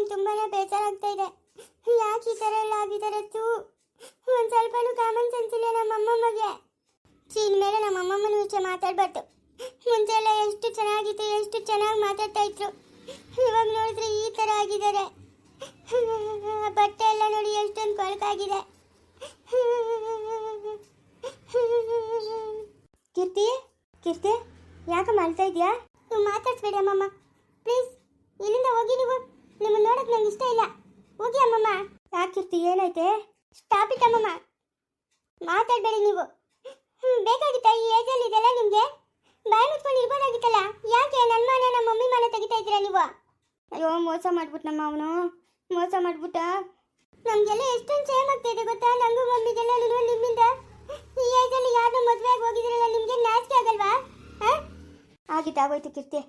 ನಂಗೆ ತುಂಬಾನೇ ಬೇಜಾರಾಗ್ತಾ ಇದೆ. ಯಾಕೆ ಈ ಥರ ಎಲ್ಲ ಆಗಿದ್ದಾರೆ ತೂ ಒಂದು ಸ್ವಲ್ಪನೂ ಕಾಮನ್ ಸೆನ್ಸ್ ಇಲ್ಲ ನಮ್ಮ ಅಮ್ಮಮ್ಮಗೆ. ಮೇಲೆ ನಮ್ಮ ಅಮ್ಮಮ್ಮನ ಮಾತಾಡ್ಬಾರ್ದು. ಮುಂಚೆ ಎಲ್ಲ ಎಷ್ಟು ಚೆನ್ನಾಗಿತ್ತು, ಎಷ್ಟು ಚೆನ್ನಾಗಿ ಮಾತಾಡ್ತಾ ಇದ್ರು. ಇವಾಗ ನೋಡಿದ್ರೆ ಈ ಥರ ಆಗಿದ್ದಾರೆ. ಬಟ್ಟೆ ಎಲ್ಲ ನೋಡಿ ಎಷ್ಟೊಂದು ಕೊಳಕಾಗಿದೆ. ಕೀರ್ತಿ ಕೀರ್ತಿ ಯಾಕೆ ಮಾಡ್ತಾ ಇದೆಯಾ? ನೀವು ಮಾತಾಡ್ಸ್ಬೇಡಿ ಅಮ್ಮಮ್ಮ. ಪ್ಲೀಸ್ ಇಲ್ಲಿಂದ ಹೋಗಿ ನೀವು ನಿಮ್ಮನ್ನ ನೋಡಕ್ ನಂಗೆ ಇಷ್ಟ ಇಲ್ಲ ಹೋಗಿ ಅಮ್ಮಮ್ಮ? ಯಾಕೆ ಕೀರ್ತಿ ಏನೈತೆ ಸ್ಟಾಪ್ ಇಟ್ ಅಮ್ಮಮ್ಮ. ಮಾತಾಡಬೇಡಿ ನೀವು. ಬೇಕಾಗಿತ್ತಾ ಈ ಏಜಲ್ಲಿ ಇದೆಲ್ಲ ನಿಮಗೆ? ಬಾಯಿ ಮುಚ್ಕೊಂಡು ಇರ್ಬೋದಾಗಿತ್ತಲ್ಲ? ಯಾಕೆ ನನ್ನ ಮನೆ ನಮ್ಮ ಮಮ್ಮಿ ಮನೆ ತೆಗಿತಾ ಇದ್ದೀರಾ ನೀವು? ಅಯ್ಯೋ, ಮೋಸ ಮಾಡ್ಬಿಟ್ಟು ನಮ್ಮ ಅವನು. ಮೋಸ ಮಾಡ್ಬಿಟ್ಟ. ನಮಗೆಲ್ಲ ಎಷ್ಟೊಂದು ಸೇಮ್ ಆಗ್ತಾ ಇದೆ ಗೊತ್ತಾ? ನಂಗೂ ಮಮ್ಮಿಗೆಲ್ಲ ನಿಮ್ಮಿಂದ? ಈ ಏಜಲ್ಲಿ ಯಾರನ್ನೂ ಮದುವೆ ಆಗಿ ಹೋಗಿದ್ರಲ್ಲ, ನಿಮಗೆ ನಾಚಿಕೆ ಆಗಲ್ವಾ? ಹಾಂ? ಆಗಿದ್ದಾಗೋಯ್ತು ಕೀರ್ತಿ.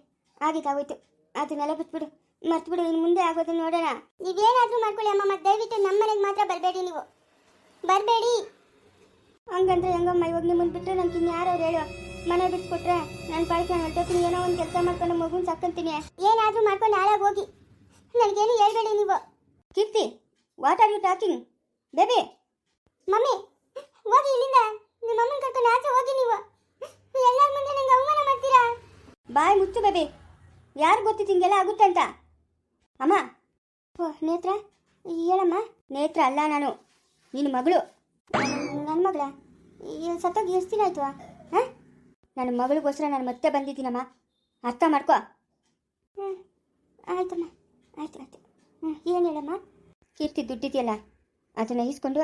ಆಗಿದ್ದಾಗೋಯ್ತು. ಅದನ್ನೆಲ್ಲ ಬಿಟ್ಬಿಡು. ಮರ್ತ್ಬಿಡು ಇನ್ನು ಮುಂದೆ ಆಗೋದು ನೋಡೋಣ. ನೀವೇನಾದರೂ ಮಾಡ್ಕೊಳ್ಳಿ ಅಮ್ಮ, ಮತ್ತೆ ದಯವಿಟ್ಟು ನಮ್ಮ ಮನೆಗೆ ಮಾತ್ರ ಬರಬೇಡಿ ನೀವು. ಬರಬೇಡಿ. ಹಂಗಂದ್ರೆ ಹೆಂಗಮ್ಮ, ಇವಾಗ ನಿಮ್ಮನ್ನು ಬಿಟ್ಟರೆ ನನಗೆ ಇನ್ಯಾರವ್ರು ಹೇಳು? ಮನೆ ಬಿಡಿಸ್ಕೊಟ್ರೆ ನನ್ನ ಪಾಳಕ್ಕೆ ನಾನು ಏನೋ ಒಂದು ಕೆಲಸ ಮಾಡ್ಕೊಂಡು ಮಗುನ ಸಾಕಂತೀನಿ ಏನಾದರೂ ಮಾಡ್ಕೊಂಡು ಹಾಳಾಗಿ ಹೋಗಿ. ನನಗೇನು ಹೇಳ್ಬೇಡಿ ನೀವು. Keerthi what are you talking baby. Mummy, ಹೋಗಿ ಇಲ್ಲಿಂದ. ನಿಮ್ಮ ಅಮ್ಮನ ಕರ್ಕೊಂಡು ಆಚೆ ಹೋಗಿ ನೀವು. ಎಲ್ಲರ ಮುಂದೆ ನಂಗೆ ಅವಮಾನ ಮಾಡ್ತೀರಾ? ಬಾಯ್ ಮುಚ್ಚು, ಬೇಬಿ. ಯಾರು ಗೊತ್ತಿತ್ತು ಹಿಂಗೆಲ್ಲ ಆಗುತ್ತೆ ಅಂತ? ಅಮ್ಮ, ಓ, ನೇತ್ರ, ಹೇಳಮ್ಮ. ನೇತ್ರ ಅಲ್ಲ ನಾನು, ನಿನ್ನ ಮಗಳು. ನನ್ನ ಮಗಳ? ಸತ್ತೋಗಿ ಎಷ್ಟು ದಿನ ಆಯ್ತು ಹಾಂ? ನನ್ನ ಮಗಳಿಗೋಸ್ಕರ ನಾನು ಮತ್ತೆ ಬಂದಿದ್ದೀನಮ್ಮ. ಅರ್ಥ ಮಾಡ್ಕೋ. ಹ್ಞೂ ಆಯ್ತಮ್ಮ, ಆಯ್ತು ಆಯ್ತು. ಹ್ಞೂ ಏನು ಹೇಳಮ್ಮ? ಕೀರ್ತಿ ದುಡ್ಡಿದೆಯಲ್ಲ, ಅದನ್ನು ಈಸ್ಕೊಂಡು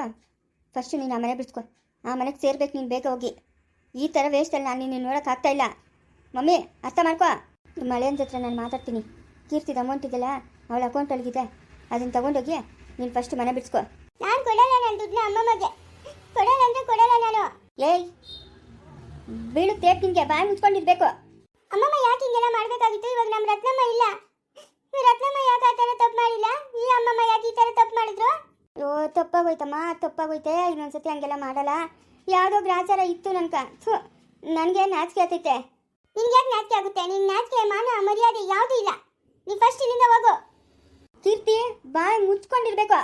ಫಸ್ಟು ನೀನು ಆ ಮನೆ ಬಿಡಿಸ್ಕೊ. ಆ ಮನೆಗೆ ಸೇರ್ಬೇಕು, ನೀನು ಬೇಗ ಹೋಗಿ. ಈ ಥರ ವೇಸ್ಟಲ್ಲಿ ನಾನು ನಿನ್ನ ನೋಡೋಕ್ಕಾಗ್ತಾ ಇಲ್ಲ. ಮಮ್ಮಿ, ಅರ್ಥ ಮಾಡ್ಕೋ. ಮಳೆಯನ್ ಜೊತೆ ನಾನು ಮಾತಾಡ್ತೀನಿ. ಕೀರ್ತಿದ ಅಮೌಂಟ್ ಇದೆಯಲ್ಲ ಅವಳ ಅಕೌಂಟ್ ಒಳಗಿದೆ ಅದನ್ನು ತಗೊಂಡೋಗಿ ನೀನು ಫಸ್ಟ್ ಮನೆ ಬಿಡಿಸ್ಕೊ. ನಾನು ಕೊಡಲ್ಲ ನನ್ನ ದುಡ್ಡನ್ನ ಅಮ್ಮಮ್ಮಗೆ ಕೊಡಲ್ಲ ಅಂದ್ರೆ ಕೊಡಲ್ಲ ನಾನು. ಏಯ್ ಬೀಳುತ್ತೆ ನಿಂಗೆ ಬಾಯಿ ಮುಚ್ಕೊಂಡಿರ್ಬೇಕು. ಅಮ್ಮಮ್ಮ ಯಾಕೆ ಹಿಂಗೆಲ್ಲ ಮಾಡಬೇಕಾಗಿತ್ತು? ಇವಾಗ ನಮ್ಮ ರತ್ನಮ್ಮ ಇಲ್ಲ. ರತ್ನಮ್ಮ ಯಾಕೆ ಆ ಥರ ತಪ್ಪು ಮಾಡಿಲ್ಲ? ಈ ಅಮ್ಮಮ್ಮ ಯಾಕೆ ಈ ಥರ ತಪ್ಪು ಮಾಡಿದ್ರು? ಓ ತಪ್ಪಾಗೋಯ್ತಮ್ಮ ತಪ್ಪಾಗೋಯ್ತೆ. ಇನ್ನೊಂದ್ಸತಿ ಹಂಗೆಲ್ಲ ಮಾಡಲ್ಲ. ಯಾವುದೋ ಗ್ರಾಚಾರ ಇತ್ತು ನನ್ಕ. ಥು ನನಗೆ ನಾಚಿಕೆ ಆಗ್ತೈತೆ? ನಿನ್ಗೆ ಯಾಕೆ ನಾಚಿಕೆ ಆಗುತ್ತೆ? ನಿನ್ ನಾಚಿಕೆ ಮಾನ ಮರ್ಯಾದೆ ಯಾವುದೂ ಇಲ್ಲ. ನೀ ಫಸ್ಟ್ ಇಲ್ಲಿಂದ ಹೋಗು. ಕೀರ್ತಿ, ಬಾಯ್ ಮುಚ್ಕೊಂಡಿರ್ಬೇಕು.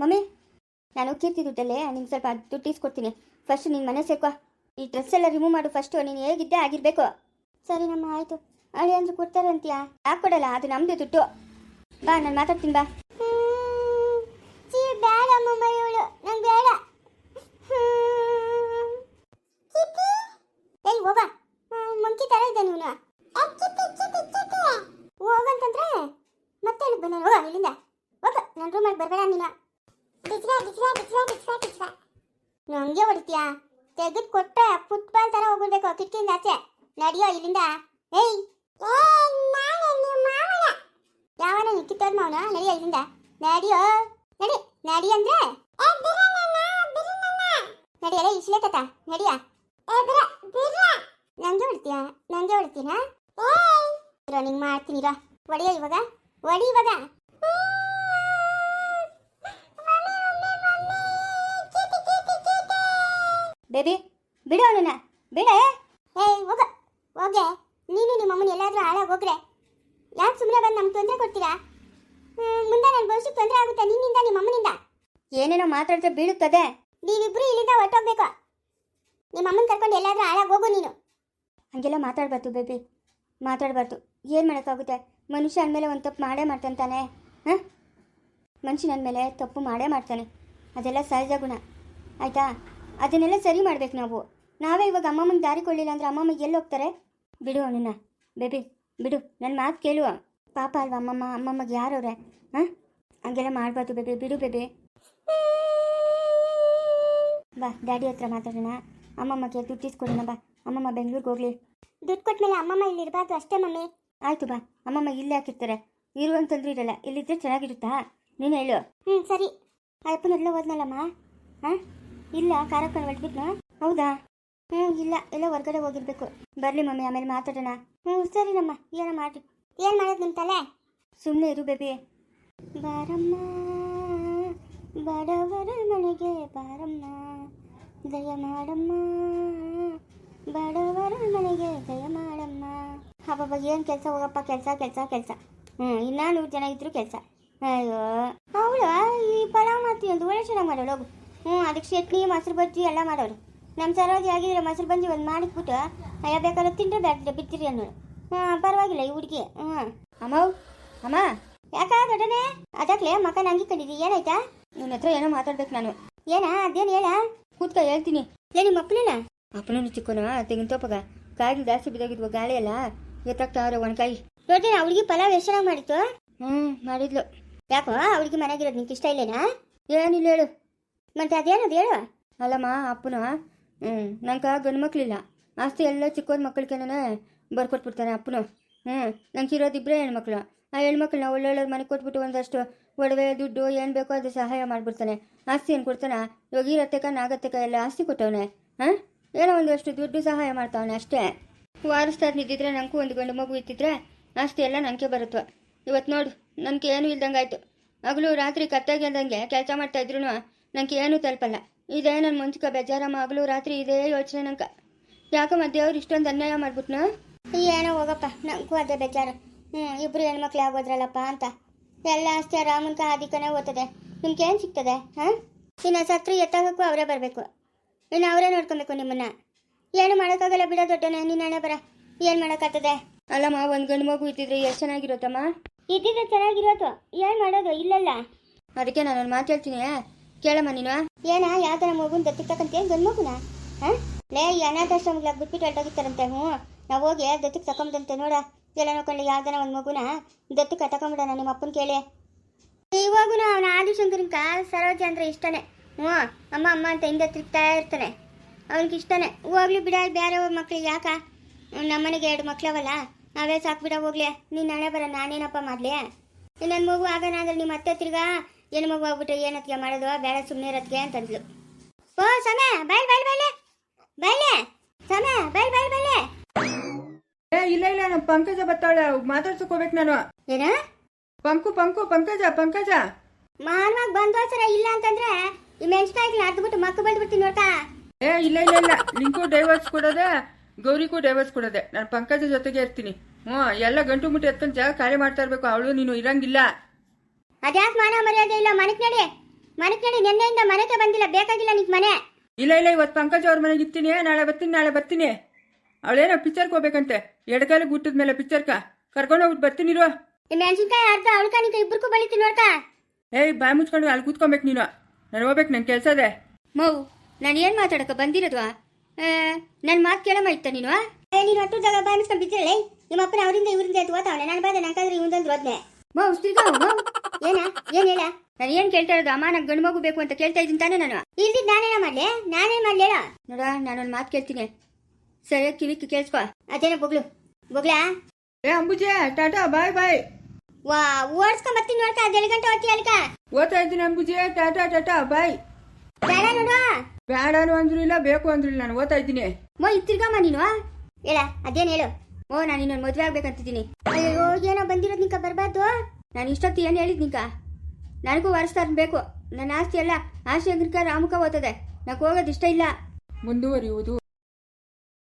ಮಮ್ಮಿ, ನಾನು ಕೀರ್ತಿ ದುಡ್ಡಲ್ಲೇ ನಿಮ್ಗೆ ಸ್ವಲ್ಪ ದುಡ್ಡು ಇಸ್ಕೊಡ್ತೀನಿ. ಫಸ್ಟ್ ನಿನ್ನ ಮನೆ ಸೇಕೋ ಈ ಡ್ರೆಸ್ ಎಲ್ಲ ರಿಮೂವ್ ಮಾಡು ಫಸ್ಟು ನೀನು ಹೇಗಿದ್ದೆ ಆಗಿರ್ಬೇಕು. ಸರಿ ನಮ್ಮ ಆಯಿತು. ಅಳಿ ಅಂದ್ರೆ ಕೊಡ್ತಾರೆ ಅಂತೀಯಾ ಯಾಕೆ ಕೊಡಲ್ಲ? ಅದು ನಮ್ಮದು ದುಡ್ಡು. ಬಾ, ನಾನು ಮಾತಾಡ್ತೀನಿ, ಬಾ ಬೇಡ ಅಮ್ಮಮ್ಮ ಇವಳು ನಂಗೆ ಬೇಡ ಏಯ್ ಹೋಗ ಮುಂಚೆ ತರ ಇದೆ ನೀನು ಹೋಗಂತಂದ್ರೆ ಬಂದ ಹೋಗ, ಇಲ್ಲಿಂದ. ಹೋಗ ನನ್ನ ರೂಮಲ್ಲಿ ಬರಬೇಡ ನೀನು. ನಂಗೆ ಹೊಡಿತೀಯಾ? ತೆಗೆದು ಕೊಟ್ಟೆ ಫುಟ್ಬಾಲ್ ಥರ ಹೋಗಿರ್ಬೇಕು ಕಿಟಕಿಯಿಂದ ಆಚೆ. ನಡಿಯೋ, ಇಲ್ಲಿಂದ. ಏಯ್! ಯಾವನ ನಿಕ್ಕಿತ್ತೋದ್ ಮಾವನ? ನಡಿಯೋ, ಇಲ್ಲಿಂದ. ನಡಿಯೋ. ನಡಿ ನಡಿ ಅಂದ್ರೆ? ನಡಿಯಲ್ಲ ಇಸ್ಲೇ ತಾತ, ನಡಿಯ. ನಂಗೆ ಹೊಡ್ತೀಯಾ? ನಂಗೆ ಹೊಡ್ತೀನಾ? ಇರೋ, ನಿಂಗೆ ಮಾಡ್ತೀನಿ, ಇರೋ. ಒಡೆಯೋ ಇವಾಗ. ಒಡಿ ಇವಾಗ ಬೇಬಿ ಬಿಡು ಅವನನ್ನ ಬಿಡ ಏಯ್ ಹೋಗ. ಹೋಗೆ. ನೀನು ನಿಮ್ಮ ಅಮ್ಮನ ಎಲ್ಲಾದರೂ ಹಾಳಾಗಿ ಹೋಗ್ರೆ. ಯಾಕೆ ಸುಮ್ಮನೆ ಬಂದು ನಮ್ಗೆ ತೊಂದರೆ ಕೊಡ್ತೀರಾ? ಮುಂದೆ ನನ್ನ ಭವಿಷ್ಯಕ್ಕೆ ತೊಂದರೆ ಆಗುತ್ತೆ ನಿನ್ನಿಂದ ನಿಮ್ಮ ಅಮ್ಮನಿಂದ. ಏನೇನೋ ಮಾತಾಡಿದ್ರೆ ಬೀಳುತ್ತದೆ. ನೀವಿಬ್ರು ಇಲ್ಲಿಂದ ಹೊರಟೋಗ್ಬೇಕು. ನಿಮ್ಮ ಅಮ್ಮನ ಕರ್ಕೊಂಡು ಎಲ್ಲಾದ್ರೂ ಹಾಳಾಗಿ ಹೋಗು ನೀನು. ಹಂಗೆಲ್ಲ ಮಾತಾಡ್ಬಾರ್ದು ಬೇಬಿ. ಮಾತಾಡಬಾರ್ದು. ಏನು ಮಾಡೋಕ್ಕಾಗುತ್ತೆ? ಮನುಷ್ಯ ಅಂದಮೇಲೆ ಒಂದು ತಪ್ಪು ಮಾಡೇ ಮಾಡ್ತಾನೆ ತಾನೆ? ಹಾಂ? ಮನುಷ್ಯನ ಅಂದಮೇಲೆ ತಪ್ಪು ಮಾಡೇ ಮಾಡ್ತಾನೆ. ಅದೆಲ್ಲ ಸಹಜ ಗುಣ. ಆಯಿತಾ? ಅದನ್ನೆಲ್ಲ ಸರಿ ಮಾಡ್ಬೇಕು ನಾವು. ನಾವೇ ಇವಾಗ ಅಮ್ಮಮ್ಮನ ದಾರಿ ಕೊಡಲಿಲ್ಲ ಅಂದರೆ ಅಮ್ಮಮ್ಮ ಎಲ್ಲಿ ಹೋಗ್ತಾರೆ? ಬಿಡು ಅವನನ್ನ. ಬೇಬಿ, ಬಿಡು. ನನ್ನ ಮಾತು ಕೇಳುವ. ಪಾಪ ಅಲ್ವಾ ಅಮ್ಮಮ್ಮ? ಅಮ್ಮಮ್ಮಗೆ ಯಾರವ್ರೆ? ಹಾಂ? ಹಂಗೆಲ್ಲ ಮಾಡಬಾರ್ದು ಬೇಬಿ. ಬಿಡು ಬೇಬಿ. ಬಾ, ಡ್ಯಾಡಿ ಹತ್ರ ಮಾತಾಡೋಣ. ಅಮ್ಮಮ್ಮಗೆ ದುಡ್ಡು ಇಸ್ಕೊಡೋಣ ಬಾ. ಅಮ್ಮಮ್ಮ ಬೆಂಗಳೂರಿಗೆ ಹೋಗ್ಲಿ. ದುಡ್ಡು ಕೊಟ್ಟ ಮೇಲೆ ಅಮ್ಮಮ್ಮ ಇಲ್ಲಿ ಇರಬಾರ್ದು ಅಷ್ಟೇ ಮಮ್ಮಿ. ಆಯ್ತು ಬಾ ಅಮ್ಮಮ್ಮ ಇಲ್ಲೇ ಹಾಕಿರ್ತಾರೆ. ಇರುವಂತಂದ್ರೂ ಇರಲ್ಲ ಇಲ್ಲಿದ್ರೆ ಚೆನ್ನಾಗಿರುತ್ತಾ? ನೀನು ಹೇಳು. ಹ್ಞೂ ಸರಿ. ಅಯ್ಯಪ್ಪನೆಲ್ಲ ಹೋದ್ನಲ್ಲಮ್ಮ ಹಾಂ ಇಲ್ಲ ಕಾರಕ್ಕೆ ಹೊರಟ್ಬಿಟ್ನಾ ಹೌದಾ? ಹ್ಞೂ ಇಲ್ಲ ಎಲ್ಲ ಹೊರಗಡೆ ಹೋಗಿರ್ಬೇಕು. ಬರಲಿ ಮಮ್ಮಿ ಆಮೇಲೆ ಮಾತಾಡೋಣ. ಹ್ಞೂ ಸರಿನಮ್ಮ ಏನೋ ಮಾಡಿ. ಏನು ಮಾಡೋದು ನಿಮ್ಮ ತಲೆ? ಸುಮ್ಮನೆ ಇರು ಬೇಬಿ. ಬಾರಮ್ಮ ಬಡವರ ಮನೆಗೆ ಬಾರಮ್ಮ ದಯ ಮಾಡಮ್ಮ. ಬಡವರ ಮನೆಗೆ ದಯ ಮಾಡಮ್ಮ ಅಬ್ಬಬ್ಬ ಏನು ಕೆಲಸ? ಹೋಗಪ್ಪ ಕೆಲಸ ಕೆಲಸ ಕೆಲಸ. ಹ್ಞೂ ಇನ್ನೂ ನೂರು ಜನ ಇದ್ರು ಕೆಲಸ. ಅಯ್ಯೋ. ಅವಳು ಈ ಪಲಾವ್ ಮಾಡ್ತೀವಿ ಅಂತ ಒಳ್ಳೆ ಚೆನ್ನಾಗಿ ಮಾಡೋಳು ಹೋಗು. ಹ್ಞೂ ಅದಕ್ಕೆ ಚಟ್ನಿ ಮೊಸರು ಬಜ್ಜಿ ಎಲ್ಲ ಮಾಡೋರು ನಮ್ಮ ಸರೋಜಿ ಆಗಿದ್ರೆ ಮೊಸರು ಬಜ್ಜಿ ಒಂದು ಮಾಡಿಬಿಟ್ಟು ಅಯ್ಯ ಬೇಕಾದ್ರೆ ತಿಂದ್ರೆ ಬ್ಯಾಡ ಬಿತ್ತಿರಿ ಅನ್ನೋಳು. ಹಾಂ ಪರವಾಗಿಲ್ಲ ಈ ಹುಡುಗಿ. ಹ್ಞೂ ಅಮ್ಮ ಅಮ್ಮ. ಯಾಕ ದೊಡ್ಡನೆ? ಅದಕ್ಕೆ ಮಕ್ಕ ನಂಗೆ ಕಂಡಿದ್ದಿ ಏನಾಯ್ತಾ? ನಿನ್ನ ಹತ್ರ ಏನೋ ಮಾತಾಡ್ಬೇಕು ನಾನು. ಏನಾ ಅದೇನು ಹೇಳ? ಕೂತ್ಕ ಹೇಳ್ತೀನಿ. ಲೇ ನಿಮ್ಮ ಮಕ್ಕಳೇನ ಅಪ್ಪನೂ ಚಿಕ್ಕನ ತೆಗಿನ ತೋಪಗ. ಕಾಯಿಲೆ ಜಾಸ್ತಿ ಬಿದ್ದೋಗಿದ್ವು ಗಾಳಿ ಎಲ್ಲ ಎತ್ತಾಕ್ತಾವ್ರೆ ಒಣಕಾಯಿ. ನೋಡ್ತೀನಿ ಅವಳಿಗೆ ಪಲಾವ್ ಎಷ್ಟು ಚೆನ್ನಾಗಿ ಮಾಡಿತ್ತು? ಹ್ಞೂ ಮಾಡಿದ್ಲು. ಯಾಕೋ ಅವಳಿಗೆ ಮನೆಗಿರೋದು ನಿಂಗೆ ಇಷ್ಟ ಇಲ್ಲೇನಾ? ಏನಿಲ್ಲ ಹೇಳು. ಮತ್ತೆ ಅದೇನದು ಹೇಳು? ಅಲ್ಲಮ್ಮ ಅಪ್ಪನ? ಹ್ಞೂ ನಂಗೆ ಗಂಡು ಮಕ್ಳಿಲ್ಲ. ಆಸ್ತಿ ಎಲ್ಲ ಚಿಕ್ಕವ್ರ ಮಕ್ಕಳಿಗೆನೇ ಬರ್ಕೊಟ್ಬಿಡ್ತಾನೆ ಅಪ್ಪನು. ಹ್ಞೂ ನಂಗೆ ಇರೋದಿಬ್ಬರೇ ಹೆಣ್ಮಕ್ಳು. ಆ ಹೆಣ್ಮಕ್ಳನ್ನ ಒಳ್ಳೊಳ್ಳೆ ಮನೆ ಕೊಟ್ಬಿಟ್ಟು ಒಂದಷ್ಟು ಒಡವೆ ದುಡ್ಡು ಏನು ಬೇಕೋ ಅದು ಸಹಾಯ ಮಾಡಿಬಿಡ್ತಾನೆ. ಆಸ್ತಿ ಏನು ಕೊಡ್ತಾನೆ? ಯೋಗಿರತ್ತೆಕ ನಾಗತ್ತಕ ಎಲ್ಲ ಆಸ್ತಿ ಕೊಟ್ಟವನೆ. ಹಾಂ? ಏನೋ ಒಂದಷ್ಟು ದುಡ್ಡು ಸಹಾಯ ಮಾಡ್ತಾವನೆ ಅಷ್ಟೇ. ವಾರಸ್ತಾರ ನಿದ್ದಿದ್ರೆ ನನಗೂ ಒಂದು ಗಂಡು ಮಗು ಇದ್ದಿದ್ರೆ, ಆಸ್ತಿ ಎಲ್ಲ ನನಗೆ ಬರುತ್ತವ ಇವತ್ತು ನೋಡು, ನನಗೆ ಏನು ಇಲ್ದಂಗೆ ಆಯಿತು ಹಗಲು ರಾತ್ರಿ ಕತ್ತಾಗಿ ಅಂದಂಗೆ ಕೆಲಸ ಮಾಡ್ತಾ ಇದ್ರು ನನಗೆ ಏನೂ ತಲುಪಲ್ಲ. ಇದೇ ನನ್ನ ಮುಂಚಕ ಬೇಜಾರಮ್ಮ ಹಗಲು ರಾತ್ರಿ ಇದೇ ಯೋಚನೆ ನಂಗೆ. ಯಾಕಮ್ಮ ದೇವ್ರು ಇಷ್ಟೊಂದು ಅನ್ಯಾಯ ಮಾಡ್ಬಿಟ್ನ? ಏನೋ ಹೋಗಪ್ಪ ನನಗೂ ಅದೇ ಬೇಜಾರು. ಹ್ಞೂ ಇಬ್ರು ಹೆಣ್ಮಕ್ಳು ಆಗೋದ್ರಲ್ಲಪ್ಪ ಅಂತ. ಎಲ್ಲ ಆಸ್ತಿ ರಾಮನ ಆದಿಕನೇ ಓದ್ತದೆ ನಿಮ್ಗೆ ಏನು ಸಿಗ್ತದೆ, ಹಾಂ? ಇನ್ನು ಸತ್ರು ಎತ್ತಾಗಕ್ಕೂ ಅವರೇ ಬರಬೇಕು. ಇನ್ನು ಅವರೇ ನೋಡ್ಕೊಬೇಕು ನಿಮ್ಮನ್ನ. ಏನು ಮಾಡೋಕ್ಕಾಗಲ್ಲ ಬಿಡೋ ದೊಡ್ಡನ ನೀನು ಹಣೆ ಬರ. ಏನು ಮಾಡೋಕ್ಕಾಗ್ತದೆ? ಅಲ್ಲಮ್ಮ ಒಂದು ಗಂಡು ಮಗು ಇದ್ದಿದ್ರೆ ಎಷ್ಟು ಚೆನ್ನಾಗಿರುತ್ತಮ್ಮ? ಇದ್ದಿದ್ರೆ ಚೆನ್ನಾಗಿರೋದು ಏನು ಮಾಡೋದು? ಇಲ್ಲಲ್ಲ. ಅದಕ್ಕೆ ನಾನು ಮಾತಾಡ್ತೀನಿ ಮಾತು ಹೇಳ್ತೀನಿ. ಕೇಳಮ್ಮ ನೀನು. ಏನ ಯಾವ ಥರ ಮಗುನ ದತ್ತಿಗೆ ಗಂಡು ಮಗುನ? ಹಾಂ? ಲೇ ಈ ಅನಾಥಾಶ್ರಮಗ್ಲಾಗ ಬಿಟ್ಬಿಟ್ಟು ಹೊರಟೋಗಿರ್ತಾರಂತೆ ಹ್ಞೂ. ನಾವು ಹೋಗಿ ದತ್ತಿಗೆ ತಕೊಂಬದಂತೆ ನೋಡ. ಎಲ್ಲ ನೋಡ್ಕೊಂಡು ಯಾವ್ದಾನ ಒಂದು ಮಗುನ ದತ್ತಕ್ಕೆ ತಕೊಂಬಿಡೋಣ ನಿಮ್ಮ ಅಪ್ಪನ ಕೇಳಿ. ಇವಾಗೂ ಅವನ ಆದಿಶಂಕರನ್ಕ ಸರೋಜ ಅಂದ್ರೆ ಇಷ್ಟನೇ. ಹ್ಞೂ ಅಮ್ಮ ಅಮ್ಮ ಅಂತ ಹಿಂದೆ ತಿರುಗ್ತಾ ಇರ್ತಾನೆ. ಅವನಿಗೆ ಇಷ್ಟನೇ. ಹೋಗ್ಲಿ ಬಿಡ ಬೇರೆ ಮಕ್ಳಿಗೆ ಯಾಕ? ನಮ್ಮನೆಗೆ ಎರಡು ಮಕ್ಳವಲ್ಲ? ನಾವೇ ಸಾಕ್ಬಿಡ ಹೋಗ್ಲಿ. ನೀನು ನಾಳೆ ಬರ ನಾನೇನಪ್ಪ ಮಾಡ್ಲಿ? ನನ್ನ ಮಗು ಆಗೋಣ ಅಂದ್ರೆ ನಿಮ್ಮ ಅತ್ತೆ ತಿರ್ಗಾ ಏನು ಮಗು ಆಗ್ಬಿಟ್ರೆ ಏನತ್ಗೆ ಮಾಡೋದು? ಬೇಡ ಸುಮ್ಮನೆ ಇರತ್ಗೆ ಅಂತಂದ್ಲು ಓ ಸಮಯ. ಬಾಯ್ ಬಾಯ್ ಬೈಲೆ. ಬೈಲೆ. ಸಮಯ. ಬಾಯ್ ಬಾಯ್ ಬೈಲೆ. ಏ ಇಲ್ಲ ಇಲ್ಲ ನಾನು ಪಂಕಜ ಬರ್ತಾಳೆ ಮಾತಾಡ್ಸಕ್ ಹೋಗ್ಬೇಕು ನಾನು. ಏನ? ಪಂಕು ಪಂಕು ಪಂಕಜ ಪಂಕಜ. ಮಾನವಾಗಿ ಬಂದೋಸರ ಇಲ್ಲ ಅಂತಂದ್ರೆ ಈ ಮೆಣಸಿನಕಾಯಿಗೆ ಅದ್ಬಿಟ್ಟು ಮಕ್ಕ ಬಂದ್ಬಿಡ್ತೀನಿ ನೋಡ್ತಾ. ಏ ಇಲ್ಲ ಇಲ್ಲ ಇಲ್ಲ. ನಿಂಗೂ ಡೈವರ್ಸ್ ಕೊಡೋದೆ ಗೌರಿಗೂ ಡೈವರ್ಸ್ ಕೊಡೋದೆ. ನಾನು ಪಂಕಜ ಜೊತೆಗೆ ಇರ್ತೀನಿ. ಹ್ಞೂ ಎಲ್ಲ ಗಂಟು ಮುಟ್ಟಿ ಎತ್ಕೊಂಡು ಜಾಗ ಕಾರ್ಯ ಮಾಡ್ತಾ ಇರ್ಬೇಕು. ಅವಳು ನೀನು ಇರಂಗಿಲ್ಲ. ಅದ್ಯಾಕೆ ಮಾನ ಮರ್ಯಾದೆ ಇಲ್ಲ? ಮನೆಗೆ ನಡಿ ಮನಕ್ ನಡಿ ನಿನ್ನೆಯಿಂದ ಮನೆಗೆ ಬಂದಿಲ್ಲ. ಬೇಕಾಗಿಲ್ಲ ನಿಕ್ ಮನೆ. ಇಲ್ಲ ಇಲ್ಲ ಇವತ್ತು ಪಂಕಜ ಅವ್ರ ಮನೆಗೆ ಇರ್ತೀನಿ. ನಾಳೆ ಬರ್ತೀನಿ ನಾಳೆ ಬರ್ತೀನಿ. ಅವಳೇನೋ ಪಿಕ್ಚರ್ಗೆ ಹೋಗ್ಬೇಕಂತೆ. ಎಡಕಾಲಿಗೆ ಗುಟ್ಟದ ಮೇಲೆ ಪಿಕ್ಚರ್ಕ ಕರ್ಕೊಂಡು ಹೋಗ್ಬಿಟ್ಟು ಬರ್ತೀನಿ ಇರೋ. ಈ ಮೆಣಸಿನ್ಕಾಯಿ ಅರ್ಧ ಅವಳ್ಕ ನಿಂತ ಇಬ್ಬರಿಗೂ ಬಳಿತೀನಿ ನೋಡ್ಕ. ಏಯ್ ಬಾಯ್ ಮುಚ್ಕೊಂಡು ಅಲ್ಲಿ ಕೂತ್ಕೊಬೇಕು ನೀನು. ನಾನು ಹೋಗ್ಬೇಕು ನಂಗೆ ಕೆಲಸ ಮೌ. ನಾನು ಏನು ಮಾತಾಡಕ ಬಂದಿರೋದು ನನ್ನ ಮಾತು ಕೇಳಮ್ಮ ಇತ್ತ ನೀನು ನೀನು ಹತ್ತದಾಗ ಬಾಯಿ ಮುಚ್ಕೊಂಡು ಬಿದ್ದಿರಲೇ ನಿಮ್ಮ ಅಪ್ಪನ ಅವರಿಂದ ಇವರಿಂದ ಆಯ್ತು ವಾತಾವರಣ ನಾನು ಬಾದ ನಂಗಾದ್ರೆ ಇವಂದಂದ್ರೆ ಹೋದ್ನೆ. ಮೌ ಮೌ. ಏನ? ಏನ್ ಹೇಳ? ನಾನು ಏನು ಕೇಳ್ತಾ ಇರೋದು ಅಮ್ಮ ನಂಗೆ ಗಂಡು ಮಗು ಬೇಕು ಅಂತ ಕೇಳ್ತಾ ಇದ್ದೀನಿ ತಾನೇ ನಾನು. ಇಲ್ಲಿ ನಾನೇನ ಮಾಡ್ಲಿ ನಾನೇನ್ ಮಾಡ್ಲಿ ಹೇಳ. ನೋಡ ನಾನೊಂದು ಮಾತು ಕೇಳ್ತೀನಿ. ಸರಿಯಾಗಿ ಕಿವಿಕ್ಕೆ ಕೇಳಿಸ್ಕೊ. ಅದೇನ ಬೊಗ್ಲು ಬೊಗ್ಲಾ? ಏ ಅಂಬುಜೆ ಟಾಟಾ ಬಾಯ್ ಬಾಯ್. ವಾ ಓಡಿಸ್ಕೊಂಡ್ ಬರ್ತೀನಿ ನೋಡ್ತಾ ಅದ್ ಗಂಟೆ ಹೋಗ್ತಿ ಅಲ್ಕ ಓದ್ತಾ ಇದ್ದೀನಿ ಅಂಬುಜೆ ಟಾಟಾ ಟಾಟಾ ಬಾಯ್. ಬೇಡ ನೋಡು ಬೇಡ ಅಂದ್ರು ಇಲ್ಲ ಬೇಕು ಅಂದ್ರು ಇಲ್ಲ ನಾನು ಓದ್ತಾ ಇದ್ದೀನಿ. ಮೋ ತಿರ್ಗಮ್ಮ ನೀನು. ಹೇಳ ಅದೇನ್ ಹೇಳು? ಓ ನಾನು ಇನ್ನೊಂದು ಮದುವೆ ಆಗ್ಬೇಕಂತಿದ್ದೀನಿ. ಅಯ್ಯೋ ಏನೋ ಬಂದಿರೋದು ನಿಂಕ ಬರ್ಬಾರ್ದು. ನಾನು ಇಷ್ಟೊತ್ತು ಏನು ಹೇಳಿದ್ ನಿಂಕ? ನನಗೂ ವಾರಸ್ತಾರ ಬೇಕು. ನನ್ನ ಆಸ್ತಿ ಎಲ್ಲ ಆಶಂಕರಿಕ ರಾಮಕ ಓದ್ತದೆ. ನಂಗೆ ಹೋಗೋದು ಇಷ್ಟ ಇಲ್ಲ. ಮುಂದುವರಿಯುವುದು.